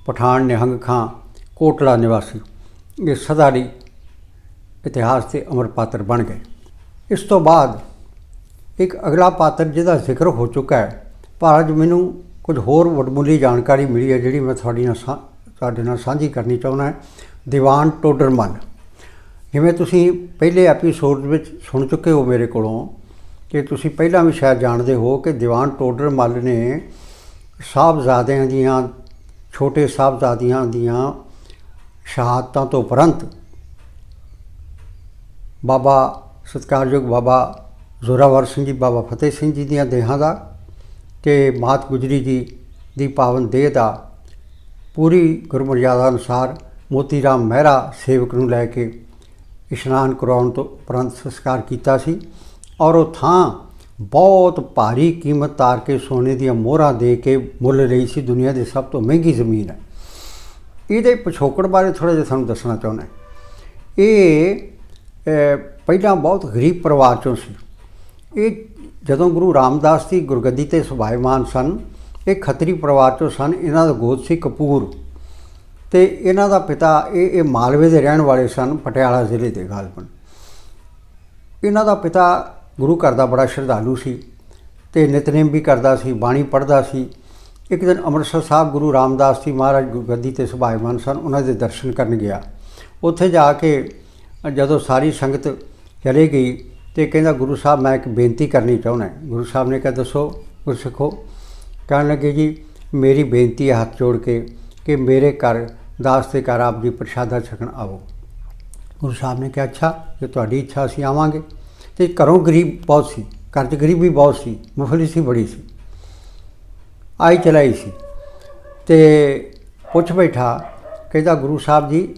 ਪਠਾਨ ਨਿਹੰਗ ਖਾਂ, ਕੋਟਲਾ ਨਿਵਾਸੀ। ਇਹ ਸਦਾ ਲਈ ਇਤਿਹਾਸ ਦੇ ਅਮਰ ਪਾਤਰ ਬਣ ਗਏ। ਇਸ ਤੋਂ ਬਾਅਦ ਇੱਕ ਅਗਲਾ ਪਾਤਰ ਜਿਹਦਾ ਜ਼ਿਕਰ ਹੋ ਚੁੱਕਾ ਹੈ। ਪਰ ਅੱਜ ਮੈਨੂੰ ਕੁਝ ਹੋਰ ਵਡਮੁੱਲੀ ਜਾਣਕਾਰੀ ਮਿਲੀ ਹੈ, ਜਿਹੜੀ ਮੈਂ ਤੁਹਾਡੀ ਨਾਲ ਸਾ- ਤੁਹਾਡੇ ਨਾਲ ਸਾਂਝੀ ਕਰਨੀ ਚਾਹੁੰਦਾ ਹਾਂ। ਦੀਵਾਨ ਟੋਡਰਮਲ। ਜਿਵੇਂ ਤੁਸੀਂ ਪਹਿਲੇ ਐਪੀਸੋਡ ਵਿੱਚ ਸੁਣ ਚੁੱਕੇ ਹੋ ਮੇਰੇ ਕੋਲੋਂ ਕਿ ਤੁਸੀਂ ਪਹਿਲਾਂ ਵੀ ਸ਼ਾਇਦ ਜਾਣਦੇ ਹੋ ਕਿ ਦੀਵਾਨ ਟੋਡਰਮਲ ਨੇ ਸਾਹਿਬਜ਼ਾਦਿਆਂ ਦੀਆਂ ਛੋਟੇ ਸਾਹਿਬਜ਼ਾਦਿਆਂ ਦੀਆਂ ਸ਼ਹਾਦਤਾਂ ਤੋਂ ਉਪਰੰਤ ਬਾਬਾ ਸਤਿਕਾਰਯੋਗ ਬਾਬਾ ਜ਼ੋਰਾਵਰ ਸਿੰਘ ਜੀ, ਬਾਬਾ ਫਤਿਹ ਸਿੰਘ ਜੀ ਦੀਆਂ ਦੇਹਾਂ ਦਾ ਤੇ ਮਾਤ ਗੁਜਰੀ ਜੀ ਦੀ ਪਾਵਨ ਦੇਹ ਦਾ ਪੂਰੀ ਗੁਰਮਰਿਆਦਾ ਅਨੁਸਾਰ ਮੋਤੀ ਰਾਮ ਮਹਿਰਾ ਸੇਵਕ ਨੂੰ ਲੈ ਕੇ ਇਸ਼ਨਾਨ ਕਰਾਉਣ ਤੋਂ ਉਪਰੰਤ ਸੰਸਕਾਰ ਕੀਤਾ ਸੀ ਔਰ ਉਹ ਥਾਂ ਬਹੁਤ ਭਾਰੀ ਕੀਮਤ ਤਾਰ ਕੇ ਸੋਨੇ ਦੀਆਂ ਮੋਹਰਾਂ ਦੇ ਕੇ ਮੁੱਲ ਲਈ ਸੀ। ਦੁਨੀਆ ਦੀ ਸਭ ਤੋਂ ਮਹਿੰਗੀ ਜ਼ਮੀਨ ਹੈ। ਇਹਦੇ ਪਿਛੋਕੜ ਬਾਰੇ ਥੋੜਾ ਜਿਹਾ ਤੁਹਾਨੂੰ ਦੱਸਣਾ ਚਾਹੁੰਦਾ ਇਹ ਪਹਿਲਾਂ ਬਹੁਤ ਗਰੀਬ ਪਰਿਵਾਰ ਚੋਂ ਸੀ। ਇਹ ਜਦੋਂ ਗੁਰੂ ਰਾਮਦਾਸ ਦੀ ਗੁਰਗੱਦੀ ਤੇ ਸੁਭਾਇਮਾਨ ਸਨ, ਇਹ ਖੱਤਰੀ ਪਰਿਵਾਰ ਚੋਂ ਸਨ। ਇਹਨਾਂ ਦਾ ਗੋਦ ਸੀ ਕਪੂਰ। ਤੇ ਇਹਨਾਂ ਦਾ ਪਿਤਾ ਇਹ ਇਹ ਮਾਲਵੇ ਦੇ ਰਹਿਣ ਵਾਲੇ ਸਨ, ਪਟਿਆਲਾ ਜ਼ਿਲ੍ਹੇ ਦੇ ਗਾਲਬਨ ਇਹਨਾਂ ਦਾ ਪਿਤਾ ਗੁਰੂ ਘਰ ਦਾ ਬੜਾ ਸ਼ਰਧਾਲੂ ਸੀ ਤੇ ਨਿਤਨੇਮ ਵੀ ਕਰਦਾ ਸੀ, ਬਾਣੀ ਪੜ੍ਹਦਾ ਸੀ। ਇੱਕ ਦਿਨ ਅੰਮ੍ਰਿਤਸਰ ਸਾਹਿਬ ਗੁਰੂ ਰਾਮਦਾਸ ਜੀ ਮਹਾਰਾਜ ਗੁ- ਗੱਦੀ ਤੇ ਸੁਭਾਇਮਾਨ ਸਨ, ਉਹਨਾਂ ਦੇ ਦਰਸ਼ਨ ਕਰਨ ਗਿਆ। ਉੱਥੇ ਜਾ ਕੇ ਜਦੋਂ ਸਾਰੀ ਸੰਗਤ ਚਲੇ ਗਈ ਤੇ ਕਹਿੰਦਾ, ਗੁਰੂ ਸਾਹਿਬ, ਮੈਂ ਇੱਕ ਬੇਨਤੀ ਕਰਨੀ ਚਾਹੁੰਦਾ ਗੁਰੂ ਸਾਹਿਬ ਨੇ ਕਿਹਾ, ਦੱਸੋ ਗੁਰਸਿੱਖੋ ਕਹਿਣ ਲੱਗੇ, ਜੀ, ਮੇਰੀ ਬੇਨਤੀ ਹੈ ਹੱਥ ਜੋੜ ਕੇ ਕਿ ਮੇਰੇ ਘਰ ਦਾਸ ਦੇ ਘਰ ਆਪ ਜੀ ਪ੍ਰਸ਼ਾਦਾ ਛਕਣ ਆਵੋ ਗੁਰੂ ਸਾਹਿਬ ਨੇ ਕਿਹਾ, ਅੱਛਾ, ਜੇ ਤੁਹਾਡੀ ਇੱਛਾ ਅਸੀਂ ਆਵਾਂਗੇ। ਤੇ ਘਰੋਂ ਗਰੀਬ ਬਹੁਤ ਸੀ, ਘਰ 'ਚ ਗਰੀਬੀ ਬਹੁਤ ਸੀ ਮੁਫਲਿਸੀ ਬੜੀ ਸੀ। ਆਈ ਚਲਾਈ ਸੀ ਤੇ ਪੁੱਛ ਬੈਠਾ, ਕਹਿੰਦਾ ਗੁਰੂ ਸਾਹਿਬ ਜੀ,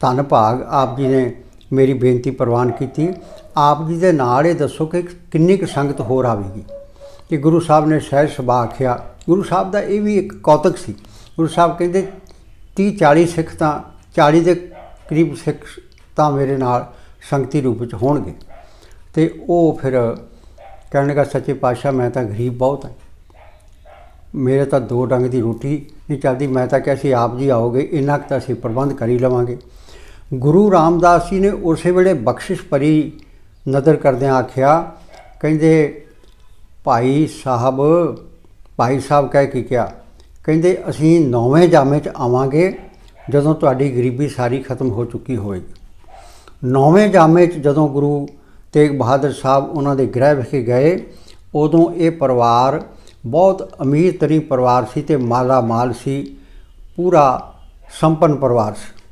ਧੰਨ ਭਾਗ, ਆਪ ਜੀ ਨੇ ਮੇਰੀ ਬੇਨਤੀ ਪ੍ਰਵਾਨ ਕੀਤੀ। ਆਪ ਜੀ ਦੇ ਨਾਲ ਇਹ ਦੱਸੋ ਕਿ ਕਿੰਨੀ ਕੁ ਸੰਗਤ ਹੋਰ ਆਵੇਗੀ। ਕਿ ਗੁਰੂ ਸਾਹਿਬ ਨੇ ਸਹਿਜ ਸੁਭਾ ਆਖਿਆ, ਗੁਰੂ ਸਾਹਿਬ ਦਾ ਇਹ ਵੀ ਇੱਕ ਕੌਤਕ ਸੀ। ਗੁਰੂ ਸਾਹਿਬ ਕਹਿੰਦੇ 30 40 ਸਿੱਖ ਤਾਂ 40 ਦੇ ਕਰੀਬ ਸਿੱਖ ਤਾਂ ਮੇਰੇ ਨਾਲ ਸੰਗਤੀ ਰੂਪ ਵਿੱਚ ਹੋਣਗੇ। ਤੇ ਉਹ ਫਿਰ ਕਹਿਣ ਲੱਗਾ, ਸੱਚੇ ਪਾਤਸ਼ਾਹ, ਮੈਂ ਤਾਂ ਗਰੀਬ ਬਹੁਤ ਹਾਂ। ਮੇਰੇ ਤਾਂ ਦੋ ਡੰਗ ਦੀ ਰੋਟੀ ਨਹੀਂ ਚੱਲਦੀ। ਮੈਂ ਤਾਂ ਕਿਹਾ ਸੀ, ਆਪ ਜੀ ਆਓਗੇ, ਇੰਨਾ ਕੁ ਤਾਂ ਅਸੀਂ ਪ੍ਰਬੰਧ ਕਰ ਹੀ ਲਵਾਂਗੇ। ਗੁਰੂ ਰਾਮਦਾਸ ਜੀ ਨੇ ਉਸੇ ਵੇਲੇ ਬਖਸ਼ਿਸ਼ ਭਰੀ ਨਜ਼ਰ ਕਰਦਿਆਂ ਆਖਿਆ, ਕਹਿੰਦੇ, ਭਾਈ ਸਾਹਿਬ ਭਾਈ ਸਾਹਿਬ ਕਹਿ ਕੇ ਕਿਹਾ ਕਹਿੰਦੇ, ਅਸੀਂ ਨੌਵੇਂ ਜਾਮੇ 'ਚ ਆਵਾਂਗੇ ਜਦੋਂ ਤੁਹਾਡੀ ਗਰੀਬੀ ਸਾਰੀ ਖਤਮ ਹੋ ਚੁੱਕੀ ਹੋਏਗੀ। ਨੌਵੇਂ ਜਾਮੇ 'ਚ ਜਦੋਂ ਗੁਰੂ ਤੇਗ ਬਹਾਦਰ ਸਾਹਿਬ ਉਹਨਾਂ ਦੇ ਗ੍ਰਹਿ ਵਿਖੇ ਗਏ। ਉਦੋਂ ਇਹ ਪਰਿਵਾਰ ਬਹੁਤ ਅਮੀਰ ਤਰੀ ਪਰਿਵਾਰ ਸੀ ਤੇ ਮਾਲਾ ਮਾਲ ਸੀ। ਪੂਰਾ ਸੰਪੰਨ ਪਰਿਵਾਰ ਸੀ।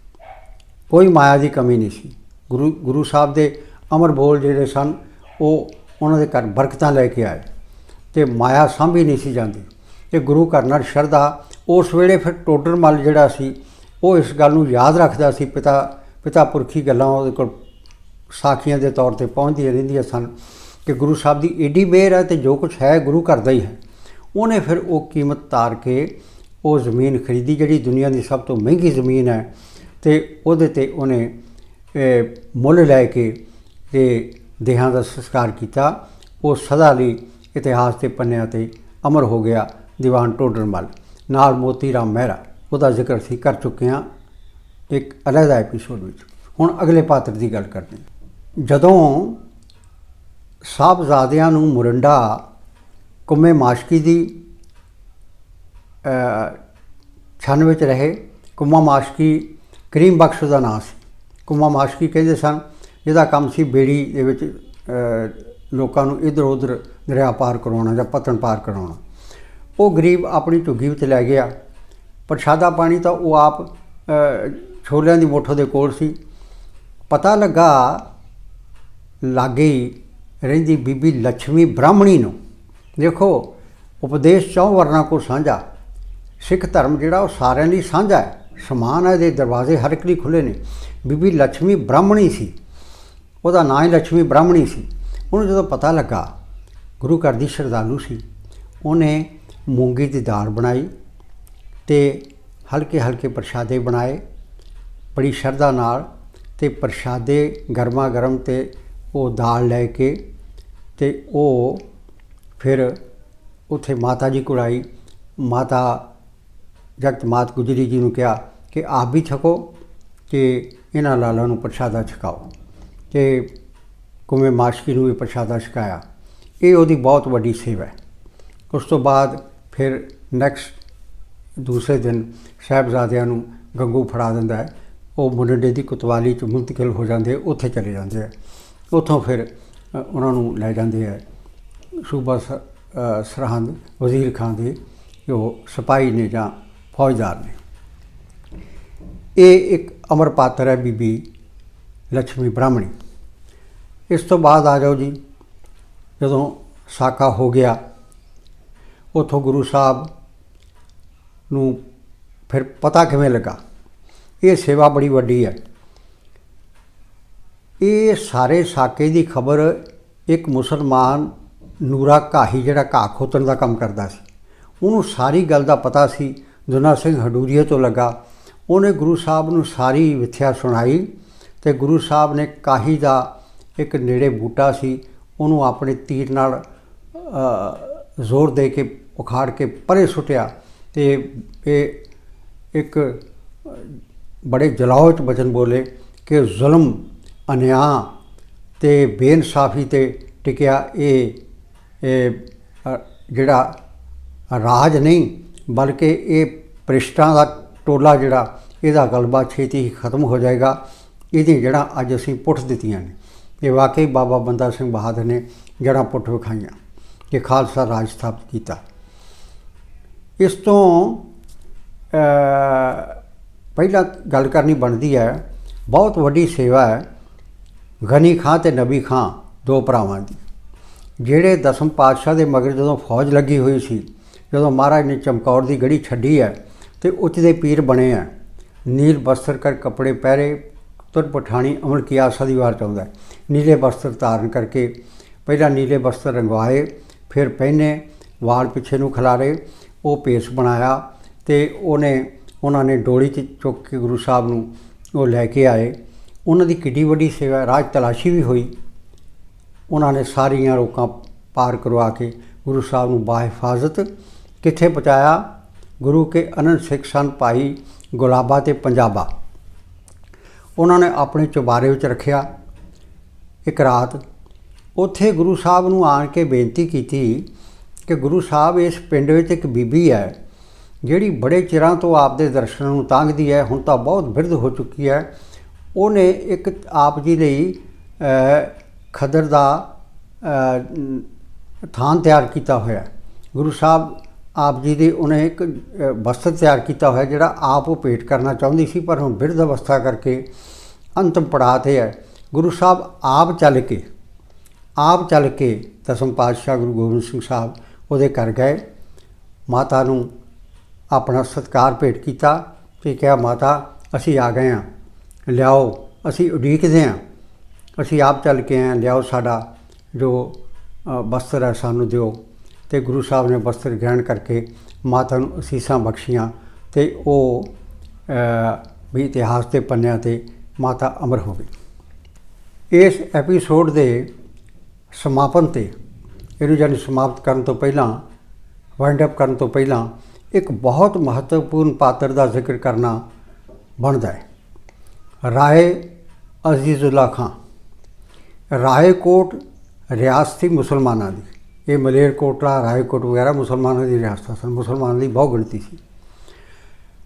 ਕੋਈ ਮਾਇਆ ਦੀ ਕਮੀ ਨਹੀਂ ਸੀ। ਗੁਰੂ ਗੁਰੂ ਸਾਹਿਬ ਦੇ ਅਮਰ ਬੋਲ ਜਿਹੜੇ ਸਨ, ਉਹ ਉਹਨਾਂ ਦੇ ਘਰ ਬਰਕਤਾਂ ਲੈ ਕੇ ਆਏ। ਤੇ ਮਾਇਆ ਸਾਂਭੀ ਨਹੀਂ ਸੀ ਜਾਂਦੀ। ਤੇ ਗੁਰੂ ਘਰ ਨਾਲ ਸ਼ਰਧਾ ਉਸ ਵੇਲੇ ਫਿਰ ਟੋਡਰ ਮੱਲ ਜਿਹੜਾ ਸੀ, ਉਹ ਇਸ ਗੱਲ ਨੂੰ ਯਾਦ ਰੱਖਦਾ ਸੀ। ਪਿਤਾ ਪਿਤਾ ਪੁਰਖੀ ਗੱਲਾਂ ਉਹਦੇ ਕੋਲ ਸਾਖੀਆਂ ਦੇ ਤੌਰ ਤੇ ਪਹੁੰਚਦੀਆਂ ਰਹਿੰਦੀਆਂ ਸਨ ਕਿ ਗੁਰੂ ਸਾਹਿਬ ਦੀ ਏਡੀ ਮਿਹਰ ਹੈ ਤੇ ਜੋ ਕੁਝ ਹੈ ਗੁਰੂ ਘਰ ਦਾ ਹੀ ਹੈ। ਉਹਨੇ ਫਿਰ ਉਹ ਕੀਮਤ ਤਾਰ ਕੇ ਉਹ ਜ਼ਮੀਨ ਖਰੀਦੀ, ਜਿਹੜੀ ਦੁਨੀਆ ਦੀ ਸਭ ਤੋਂ ਮਹਿੰਗੀ ਜ਼ਮੀਨ ਹੈ, ਤੇ ਉਹਦੇ ਤੇ ਉਹਨੇ ਮੁੱਲ ਲੈ ਕੇ ਤੇ ਦੇਹਾਂ ਦਾ ਸੰਸਕਾਰ ਕੀਤਾ। ਉਹ ਸਦਾ ਲਈ ਇਤਿਹਾਸ ਦੇ ਪੰਨਿਆਂ ਤੇ ਅਮਰ ਹੋ ਗਿਆ, ਦੀਵਾਨ ਟੋਡਰਮਲ ਨਾਲ ਮੋਤੀ ਰਾਮ ਮਹਿਰਾ, ਉਹਦਾ ਜ਼ਿਕਰ ਅਸੀਂ ਕਰ ਚੁੱਕੇ ਹਾਂ ਇੱਕ ਅਲੱਗ ਐਪੀਸੋਡ ਵਿੱਚ। ਹੁਣ ਅਗਲੇ ਪਾਤਰ ਦੀ ਗੱਲ ਕਰਦੇ ਹਾਂ। ਜਦੋਂ ਸਾਹਿਬਜ਼ਾਦਿਆਂ ਨੂੰ ਮੁਰੰਡਾ ਕੁੰਮੇ ਮਾਸ਼ਕੀ ਦੀ ਅ, ਛੰਨ ਵਿੱਚ ਰਹੇ ਕੁੰਮਾ ਮਾਸ਼ਕੀ ਕਰੀਮ ਬਖਸ਼ ਦਾ ਨਾਂ ਸੀ। ਕੁੰਮਾ ਮਾਸ਼ਕੀ ਕਹਿੰਦੇ ਸਨ ਜਿਹਦਾ ਕੰਮ ਸੀ ਬੇੜੀ ਦੇ ਵਿੱਚ ਲੋਕਾਂ ਨੂੰ ਇਧਰ ਉਧਰ ਦਰਿਆ ਪਾਰ ਕਰਾਉਣਾ ਜਾਂ ਪਤਨ ਪਾਰ ਕਰਾਉਣਾ। ਉਹ ਗਰੀਬ ਆਪਣੀ ਝੁੱਗੀ ਵਿੱਚ ਲੈ ਗਿਆ। ਪ੍ਰਸ਼ਾਦਾ ਪਾਣੀ ਤਾਂ ਉਹ ਆਪ ਛੋਲਿਆਂ ਦੀ ਮੁੱਠ ਦੇ ਕੋਲ ਸੀ। ਪਤਾ ਲੱਗਾ ਲਾਗੀ ਰਹਿੰਦੀ ਬੀਬੀ ਲక్ష్ਮੀ ਬ੍ਰਾਹਮਣੀ ਨੂੰ। ਦੇਖੋ, ਉਪਦੇਸ਼ ਚੌ ਵਰਨਾ ਕੋ ਸਾਂਝਾ। ਸਿੱਖ ਧਰਮ ਜਿਹੜਾ ਉਹ ਸਾਰਿਆਂ ਲਈ ਸਾਂਝਾ ਹੈ। ਸਮਾਨ ਹੈ, ਇਹਦੇ ਦਰਵਾਜ਼ੇ ਹਰ ਇੱਕ ਲਈ ਖੁੱਲੇ ਨੇ। ਬੀਬੀ ਲక్ష్ਮੀ ਬ੍ਰਾਹਮਣੀ ਸੀ। ਉਹਦਾ ਨਾਂ ਹੀ ਲక్ష్ਮੀ ਬ੍ਰਾਹਮਣੀ ਸੀ। ਉਹਨੂੰ ਜਦੋਂ ਪਤਾ ਲੱਗਾ, ਗੁਰੂ ਘਰ ਦੀ ਸ਼ਰਧਾਲੂ ਸੀ। ਉਹਨੇ ਮੂੰਗੀ ਦੀ ਦਾਲ ਬਣਾਈ ਤੇ ਹਲਕੇ ਹਲਕੇ ਪ੍ਰਸ਼ਾਦੇ ਬਣਾਏ। ਬੜੀ ਸ਼ਰਧਾ ਨਾਲ ਤੇ ਪ੍ਰਸ਼ਾਦੇ ਗਰਮਾ ਗਰਮ ਤੇ ਉਹ ਦਾਲ ਲੈ ਕੇ ਤੇ ਉਹ ਫਿਰ ਉੱਥੇ ਮਾਤਾ ਜੀ ਕੋਲ ਆਈ। ਮਾਤਾ ਜਗਤ ਮਾਤ ਗੁਜਰੀ ਜੀ ਨੂੰ ਕਿਹਾ ਕਿ ਆਪ ਵੀ ਛਕੋ ਕਿ ਇਹਨਾਂ ਲਾਲਾਂ ਨੂੰ ਪ੍ਰਸ਼ਾਦਾ ਛਕਾਓ। ਤੇ ਕੁਮੇ ਮਾਸ਼ਕੀ ਨੂੰ ਵੀ ਪ੍ਰਸ਼ਾਦਾ ਛਕਾਇਆ। ਇਹ ਉਹਦੀ ਬਹੁਤ ਵੱਡੀ ਸੇਵਾ ਹੈ। ਉਸ ਤੋਂ ਬਾਅਦ ਫਿਰ ਨੈਕਸਟ ਦੂਸਰੇ ਦਿਨ ਸਾਹਿਬਜ਼ਾਦਿਆਂ ਨੂੰ ਗੰਗੂ ਫੜਾ ਦਿੰਦਾ ਹੈ। ਉਹ ਮੁੰਡੇ ਦੀ ਕੁਤਵਾਲੀ ਚ ਮੁੰਤਕਿਲ ਹੋ ਜਾਂਦੇ ਉੱਥੇ ਚਲੇ ਜਾਂਦੇ ਆ ਉੱਥੋਂ ਫਿਰ ਉਹਨਾਂ ਨੂੰ ਲੈ ਜਾਂਦੇ ਆ ਸੂਬਾ ਸ- ਸਰਹੰਦ ਵਜ਼ੀਰ ਖਾਨ ਦੇ ਜੋ ਸਿਪਾਹੀ ਨੇ ਜਾਂ ਫੌਜਦਾਰ ਨੇ। ਇਹ ਇੱਕ ਅਮਰ ਪਾਤਰ ਹੈ ਬੀਬੀ ਲక్ష్ਮੀ ਬ੍ਰਾਹਮਣੀ। ਇਸ ਤੋਂ ਬਾਅਦ ਆ ਜਾਓ ਜੀ, ਜਦੋਂ ਸਾਕਾ ਹੋ ਗਿਆ, ਉਥੋਂ ਗੁਰੂ ਸਾਹਿਬ ਨੂੰ ਫਿਰ ਪਤਾ ਕਿਵੇਂ ਲੱਗਾ। ਇਹ ਸੇਵਾ ਬੜੀ ਵੱਡੀ ਹੈ। ਇਹ ਸਾਰੇ ਸਾਕੇ ਦੀ ਖਬਰ ਇੱਕ ਮੁਸਲਮਾਨ ਨੂਰਾ ਕਾਹੀ ਜਿਹੜਾ ਘਾਹ ਖੋਤਣ ਦਾ ਕੰਮ ਕਰਦਾ ਸੀ। ਉਹਨੂੰ ਸਾਰੀ ਗੱਲ ਦਾ ਪਤਾ ਸੀ ਦੁਨਾ ਸਿੰਘ ਹਡੂਰੀਏ ਤੋਂ ਲੱਗਾ। ਉਹਨੇ ਗੁਰੂ ਸਾਹਿਬ ਨੂੰ ਸਾਰੀ ਵਿਥਿਆ ਸੁਣਾਈ ਤੇ ਗੁਰੂ ਸਾਹਿਬ ਨੇ ਕਾਹੀ ਦਾ ਇੱਕ ਨੇੜੇ ਬੂਟਾ ਸੀ, ਉਹਨੂੰ ਆਪਣੇ ਤੀਰ ਨਾਲ ਜ਼ੋਰ ਦੇ ਕੇ ਉਖਾੜ ਕੇ ਪਰੇ ਸੁੱਟਿਆ ਤੇ ਇਹ ਇੱਕ ਬੜੇ ਜਲਾਓ ਚ ਬਚਨ ਬੋਲੇ ਕਿ ਜ਼ੁਲਮ ਅਨਿਆਂ ਤੇ ਬੇਇਨਸਾਫੀ ਤੇ ਟਿਕਿਆ ਇਹ ਜਿਹੜਾ ਰਾਜ ਨਹੀਂ, ਬਲਕਿ ਇਹ ਪ੍ਰਿਸ਼ਟਾਂ ਦਾ ਟੋਲਾ ਜਿਹੜਾ, ਇਹਦਾ ਗਲਬਾ ਛੇਤੀ ਹੀ ਖਤਮ ਹੋ ਜਾਏਗਾ। ਇਹਦੀ ਜਿਹੜਾ ਅੱਜ ਅਸੀਂ ਪੁੱਠ ਦਿੱਤੀਆਂ ਨੇ। ਇਹ ਵਾਕਈ ਬਾਬਾ ਬੰਦਾ ਸਿੰਘ ਬਹਾਦਰ ਨੇ ਜੜ੍ਹਾਂ ਪੁੱਠ ਵਿਖਾਈਆਂ ਕਿ ਖਾਲਸਾ ਰਾਜ ਸਥਾਪਿਤ ਕੀਤਾ। ਇਸ ਤੋਂ ਪਹਿਲਾਂ ਗੱਲ ਕਰਨੀ ਬਣਦੀ ਹੈ, ਬਹੁਤ ਵੱਡੀ ਸੇਵਾ ਹੈ ਗਨੀ ਖਾਂ ਤੇ ਨਬੀ ਖਾਂ, ਦੋ ਭਰਾਵਾਂ ਦੀ। ਜਿਹੜੇ ਦਸਮ ਪਾਤਸ਼ਾਹ ਦੇ ਮਗਰ ਜਦੋਂ ਫੌਜ ਲੱਗੀ ਹੋਈ ਸੀ, ਜਦੋਂ ਮਹਾਰਾਜ ਨੇ ਚਮਕੌਰ ਦੀ ਗੜੀ ਛੱਡੀ ਹੈ ਤੇ ਉੱਚ ਦੇ ਪੀਰ ਬਣੇ ਆ ਨੀਲ ਬਸਤਰ ਕਰ ਕੱਪੜੇ ਪਹਿਰੇ, ਤੁਰ ਪਠਾਣੀ ਅਮਲ ਕੀ ਆਸਾ ਦੀ ਵਾਰ ਚਾਹੁੰਦਾ ਨੀਲੇ ਬਸਤਰ ਧਾਰਨ ਕਰਕੇ ਪਹਿਲਾਂ ਨੀਲੇ ਬਸਤਰ ਰੰਗਵਾਏ, ਫਿਰ ਪਹਿਨੇ ਵਾਲ ਪਿੱਛੇ ਨੂੰ ਖਿਲਾਰੇ, ਉਹ ਪੇਸ ਬਣਾਇਆ ਤੇ ਉਹਨੇ, ਉਹਨਾਂ ਨੇ ਡੋਲੀ 'ਚ ਚੁੱਕ ਕੇ ਗੁਰੂ ਸਾਹਿਬ ਨੂੰ ਉਹ ਲੈ ਕੇ ਆਏ। ਉਹਨਾਂ ਦੀ ਕਿੱਡੀ ਵੱਡੀ ਸੇਵਾ, ਰਾਜ ਤਲਾਸ਼ੀ ਵੀ ਹੋਈ। ਉਹਨਾਂ ਨੇ ਸਾਰੀਆਂ ਰੋਕਾਂ ਪਾਰ ਕਰਵਾ ਕੇ ਗੁਰੂ ਸਾਹਿਬ ਨੂੰ ਬਾਹਿਫਾਜ਼ਤ ਕਿੱਥੇ ਪਹੁੰਚਾਇਆ? ਗੁਰੂ ਕੇ ਅਨੰਦ ਸਿੱਖ ਸਨ ਭਾਈ ਗੁਲਾਬਾ ਤੇ ਪੰਜਾਬਾ। ਉਹਨਾਂ ਨੇ ਆਪਣੇ ਚੁਬਾਰੇ ਵਿੱਚ ਰੱਖਿਆ। ਇੱਕ ਰਾਤ ਉੱਥੇ ਗੁਰੂ ਸਾਹਿਬ ਨੂੰ ਆਣ ਕੇ ਬੇਨਤੀ ਕੀਤੀ ਕਿ ਗੁਰੂ ਸਾਹਿਬ, ਇਸ ਪਿੰਡ ਵਿੱਚ ਇੱਕ ਬੀਬੀ ਹੈ, ਜਿਹੜੀ ਬੜੇ ਚਿਰਾਂ ਤੋਂ ਆਪ ਦੇ ਦਰਸ਼ਨਾਂ ਨੂੰ ਤਾਂਘਦੀ ਹੈ, ਹੁਣ ਤਾਂ ਬਹੁਤ ਬਿਰਧ ਹੋ ਚੁੱਕੀ ਹੈ। ਉਹਨੇ ਇੱਕ ਆਪ ਜੀ ਲਈ ਖਦਰ ਦਾ ਥਾਨ ਤਿਆਰ ਕੀਤਾ ਹੋਇਆ। ਗੁਰੂ ਸਾਹਿਬ ਆਪ ਜੀ ਦੇ ਉਹਨੇ ਇੱਕ ਅ, ਤਿਆਰ ਕੀਤਾ ਹੋਇਆ ਜਿਹੜਾ ਆਪ ਉਹ ਭੇਟ ਕਰਨਾ ਚਾਹੁੰਦੀ ਸੀ ਪਰ ਹੁਣ ਬਿਰਧ ਅਵਸਥਾ ਕਰਕੇ ਅੰਤਮ ਪੜਾਅ ਤੇ ਹੈ। ਗੁਰੂ ਸਾਹਿਬ ਆਪ ਚੱਲ ਕੇ ਆਪ ਚੱਲ ਕੇ ਦਸਮ ਪਾਤਸ਼ਾਹ ਗੁਰੂ ਗੋਬਿੰਦ ਸਿੰਘ ਸਾਹਿਬ ਉਹਦੇ ਘਰ ਗਏ। ਮਾਤਾ ਨੂੰ ਆਪਣਾ ਸਤਿਕਾਰ ਭੇਟ ਕੀਤਾ। ਤੇ ਕਿਹਾ ਮਾਤਾ ਅਸੀਂ ਆ ਗਏ ਹਾਂ। ਲਿਆਓ ਅਸੀਂ ਉਡੀਕਦੇ ਹਾਂ। ਅਸੀਂ ਆਪ ਚੱਲ ਕੇ ਆਏ ਲਿਆਓ ਸਾਡਾ ਜੋ ਅ, ਬਸਤਰ ਹੈ ਸਾਨੂੰ ਦਿਓ। ਤੇ ਗੁਰੂ ਸਾਹਿਬ ਨੇ ਬਸਤਰ ਗ੍ਰਹਿਣ ਕਰਕੇ ਮਾਤਾ ਨੂੰ ਅਸੀਸਾਂ ਬਖਸ਼ੀਆਂ ਤੇ ਉਹ ਵੀ ਇਤਿਹਾਸ ਦੇ ਪੰਨਿਆਂ ਤੇ ਮਾਤਾ ਅਮਰ ਹੋ ਗਈ। ਇਸ ਐਪੀਸੋਡ ਦੇ ਸਮਾਪਨ ਤੇ ਇਹਨੂੰ ਜਾਨੀ ਸਮਾਪਤ ਕਰਨ ਤੋਂ ਪਹਿਲਾਂ ਵਾਈਂਡ ਅਪ ਕਰਨ ਤੋਂ ਪਹਿਲਾਂ ਇੱਕ ਬਹੁਤ ਮਹੱਤਵਪੂਰਨ ਪਾਤਰ ਦਾ ਜ਼ਿਕਰ ਕਰਨਾ ਬਣਦਾ ਹੈ। ਰਾਏ ਅਜ਼ੀਜ਼ੁੱਲਾ ਖਾਂ ਰਾਏਕੋਟ ਰਿਆਸਤੀ ਮੁਸਲਮਾਨਾਂ ਦੀ ਇਹ ਮਲੇਰਕੋਟਲਾ ਰਾਏਕੋਟ ਵਗੈਰਾ ਮੁਸਲਮਾਨਾਂ ਦੀ ਰਿਆਸਤਾਂ ਸਨ ਮੁਸਲਮਾਨਾਂ ਦੀ ਬਹੁਤ ਗਿਣਤੀ ਸੀ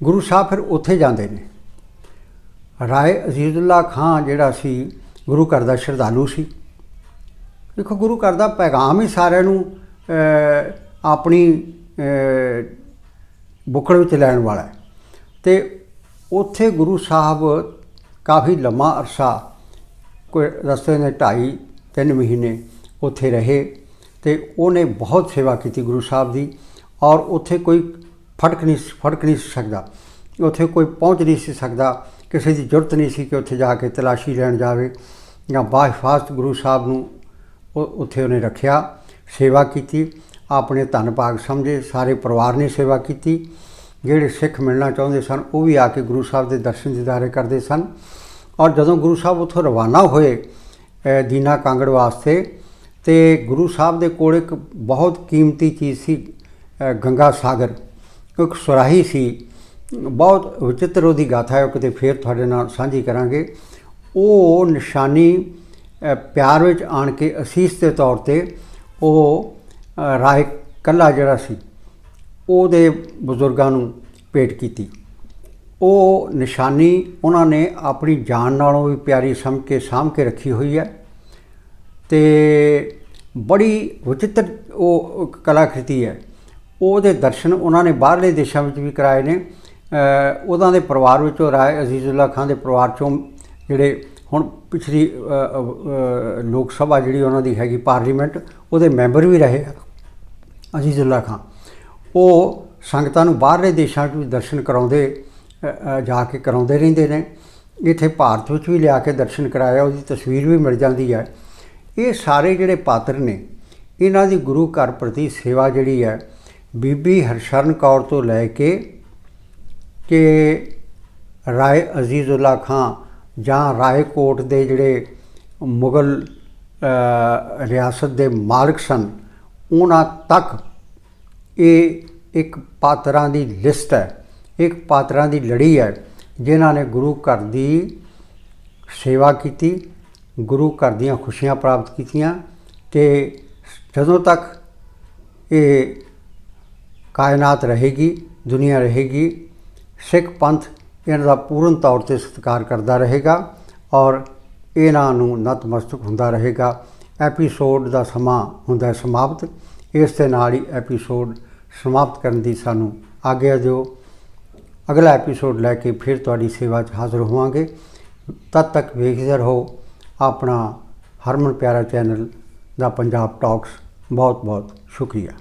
ਗੁਰੂ ਸਾਹਿਬ ਫਿਰ ਉੱਥੇ ਜਾਂਦੇ ਨੇ ਰਾਏ ਅਜ਼ੀਜ਼ੁੱਲਾ ਖਾਂ ਜਿਹੜਾ ਸੀ ਗੁਰੂ ਘਰ ਦਾ ਸ਼ਰਧਾਲੂ ਸੀ ਦੇਖੋ ਗੁਰੂ ਘਰ ਦਾ ਪੈਗਾਮ ਹੀ ਸਾਰਿਆਂ ਨੂੰ ਆਪਣੀ ਅਹ, ਬੁੱਕੜ ਵਿੱਚ ਲੈਣ ਵਾਲਾ ਹੈ ਤੇ ਉੱਥੇ ਗੁਰੂ ਸਾਹਿਬ ਕਾਫੀ ਲੰਮਾ ਅਰਸਾ ਕੋਈ ਰਸਤੇ ਨੇ ਢਾਈ, ਤਿੰਨ ਮਹੀਨੇ ਉੱਥੇ ਰਹੇ ਤੇ ਉਹਨੇ ਬਹੁਤ ਸੇਵਾ ਕੀਤੀ ਗੁਰੂ ਸਾਹਿਬ ਦੀ ਔਰ ਉੱਥੇ ਕੋਈ ਫੜਕ ਨਹੀਂ ਫੜਕ ਨਹੀਂ ਸੀ ਸਕਦਾ। ਉੱਥੇ ਕੋਈ ਪਹੁੰਚ ਨਹੀਂ ਸੀ ਸਕਦਾ, ਕਿਸੇ ਦੀ ਜ਼ਰੂਰਤ ਨਹੀਂ ਸੀ ਕਿ ਉੱਥੇ ਜਾ ਕੇ ਤਲਾਸ਼ੀ ਲੈਣ ਜਾਵੇ ਜਾਂ ਬਾਹਿਫਾਜ਼ਤ ਗੁਰੂ ਸਾਹਿਬ ਨੂੰ ਉੱਥੇ ਉਹਨੇ ਰੱਖਿਆ, ਸੇਵਾ ਕੀਤੀ, ਆਪਣੇ ਧੰਨ ਭਾਗ ਸਮਝੇ, ਸਾਰੇ ਪਰਿਵਾਰ ਨੇ ਸੇਵਾ ਕੀਤੀ। ਜਿਹੜੇ ਸਿੱਖ ਮਿਲਣਾ ਚਾਹੁੰਦੇ ਸਨ, ਉਹ ਵੀ ਆ ਕੇ ਗੁਰੂ ਸਾਹਿਬ ਦੇ ਦਰਸ਼ਨ ਦੀਦਾਰੇ ਕਰਦੇ ਸਨ। ਔਰ ਜਦੋਂ ਗੁਰੂ ਸਾਹਿਬ ਉੱਥੋਂ ਰਵਾਨਾ ਹੋਏ ਦੀਨਾ ਕਾਂਗੜ ਵਾਸਤੇ ਤੇ ਗੁਰੂ ਸਾਹਿਬ ਦੇ ਕੋਲ ਇੱਕ ਬਹੁਤ ਕੀਮਤੀ ਚੀਜ਼ ਸੀ ਗੰਗਾ ਸਾਗਰ। ਇੱਕ ਸੁਰਾਹੀ ਸੀ ਬਹੁਤ ਵਿਚਿੱਤਰ ਉਹਦੀ ਗਾਥਾ ਹੈ ਉਹ ਕਿਤੇ ਫੇਰ ਤੁਹਾਡੇ ਨਾਲ ਸਾਂਝੀ ਕਰਾਂਗੇ। ਉਹ ਨਿਸ਼ਾਨੀ ਪਿਆਰ ਵਿੱਚ ਆਣ ਕੇ ਅਸੀਸ ਦੇ ਤੌਰ ਤੇ ਉਹ ਅ, ਰਾਏ ਕੱਲਾ ਜਿਹੜਾ ਸੀ ਉਹਦੇ ਬਜ਼ੁਰਗਾਂ ਨੂੰ ਭੇਟ ਕੀਤੀ। ਉਹ ਨਿਸ਼ਾਨੀ ਉਹਨਾਂ ਨੇ ਆਪਣੀ ਜਾਨ ਨਾਲੋਂ ਵੀ ਪਿਆਰੀ ਸਮਝ ਕੇ ਸਾਂਭ ਕੇ ਰੱਖੀ ਹੋਈ ਹੈ ਤੇ ਬੜੀ ਵਿਚਿੱਤਰ ਉਹ ਕਲਾਕ੍ਰਿਤੀ ਹੈ। ਉਹਦੇ ਦਰਸ਼ਨ ਉਹਨਾਂ ਨੇ ਬਾਹਰਲੇ ਦੇਸ਼ਾਂ ਵਿੱਚ ਵੀ ਕਰਾਏ ਨੇ। ਉਹਨਾਂ ਦੇ ਪਰਿਵਾਰ ਵਿੱਚੋਂ ਰਾਏ ਅਜ਼ੀਜ਼ੁੱਲਾ ਖਾਨ ਦੇ ਪਰਿਵਾਰ ਚੋਂ ਜਿਹੜੇ ਹੁਣ ਪਿਛਲੀ ਲੋਕ ਸਭਾ ਜਿਹੜੀ ਉਹਨਾਂ ਦੀ ਹੈਗੀ ਪਾਰਲੀਮੈਂਟ, ਉਹਦੇ ਮੈਂਬਰ ਵੀ ਰਹੇ ਆ, ਅਜ਼ੀਜ਼ੁੱਲਾ ਖਾਨ। ਉਹ ਸੰਗਤਾਂ ਨੂੰ ਬਾਹਰਲੇ ਦੇਸ਼ਾਂ 'ਚ ਵੀ ਦਰਸ਼ਨ ਕਰਾਉਂਦੇ ਜਾ ਕੇ ਕਰਾਉਂਦੇ ਰਹਿੰਦੇ ਨੇ। ਇੱਥੇ ਭਾਰਤ ਵਿੱਚ ਵੀ ਲਿਆ ਕੇ ਦਰਸ਼ਨ ਕਰਾਇਆ, ਉਹਦੀ ਤਸਵੀਰ ਵੀ ਮਿਲ ਜਾਂਦੀ ਹੈ। ਇਹ ਸਾਰੇ ਜਿਹੜੇ ਪਾਤਰ ਨੇ, ਇਹਨਾਂ ਦੀ ਗੁਰੂ ਘਰ ਪ੍ਰਤੀ ਸੇਵਾ ਜਿਹੜੀ ਹੈ, ਬੀਬੀ ਹਰਸ਼ਰਨ ਕੌਰ ਤੋਂ ਲੈ ਕੇ ਕਿ ਰਾਏ ਅਜ਼ੀਜ਼ੁੱਲਾ ਖਾਂ ਜਾਂ ਰਾਏਕੋਟ ਦੇ ਜਿਹੜੇ ਮੁਗਲ ਰਿਆਸਤ ਦੇ ਮਾਲਕ ਸਨ, ਉਹਨਾਂ ਤੱਕ ਇਹ ਇੱਕ ਪਾਤਰਾਂ ਦੀ ਲਿਸਟ ਹੈ। ਇੱਕ ਪਾਤਰਾਂ ਦੀ ਲੜੀ ਹੈ, ਜਿਨ੍ਹਾਂ ਨੇ ਗੁਰੂ ਘਰ ਦੀ ਸੇਵਾ ਕੀਤੀ, ਗੁਰੂ ਘਰ ਦੀਆਂ ਖੁਸ਼ੀਆਂ ਪ੍ਰਾਪਤ ਕੀਤੀਆਂ ਤੇ ਜਦੋਂ ਤੱਕ ਇਹ ਕਾਇਨਾਤ ਰਹੇਗੀ, ਦੁਨੀਆ ਰਹੇਗੀ, ਸਿੱਖ ਪੰਥ ਇਹਨਾਂ ਦਾ ਪੂਰਨ ਤੌਰ ਤੇ ਸਤਿਕਾਰ ਕਰਦਾ ਰਹੇਗਾ ਔਰ ਇਹਨਾਂ ਨੂੰ ਨਤਮਸਤਕ ਹੁੰਦਾ ਰਹੇਗਾ। ਐਪੀਸੋਡ ਦਾ ਸਮਾਂ ਹੁੰਦਾ ਸਮਾਪਤ। ਇਸ ਦੇ ਨਾਲ ਹੀ ਐਪੀਸੋਡ ਸਮਾਪਤ ਕਰਨ ਦੀ ਸਾਨੂੰ ਆਗਿਆ ਦਿਓ। ਅਗਲਾ ਐਪੀਸੋਡ ਲੈ ਕੇ ਫਿਰ ਤੁਹਾਡੀ ਸੇਵਾ 'ਚ ਹਾਜ਼ਰ ਹੋਵਾਂਗੇ। ਤਦ ਤੱਕ ਵੇਖਦੇ ਰਹੋ ਆਪਣਾ ਹਰਮਨ ਪਿਆਰਾ ਚੈਨਲ ਦਾ ਪੰਜਾਬ ਟਾਕਸ ਬਹੁਤ ਬਹੁਤ ਸ਼ੁਕਰੀਆ।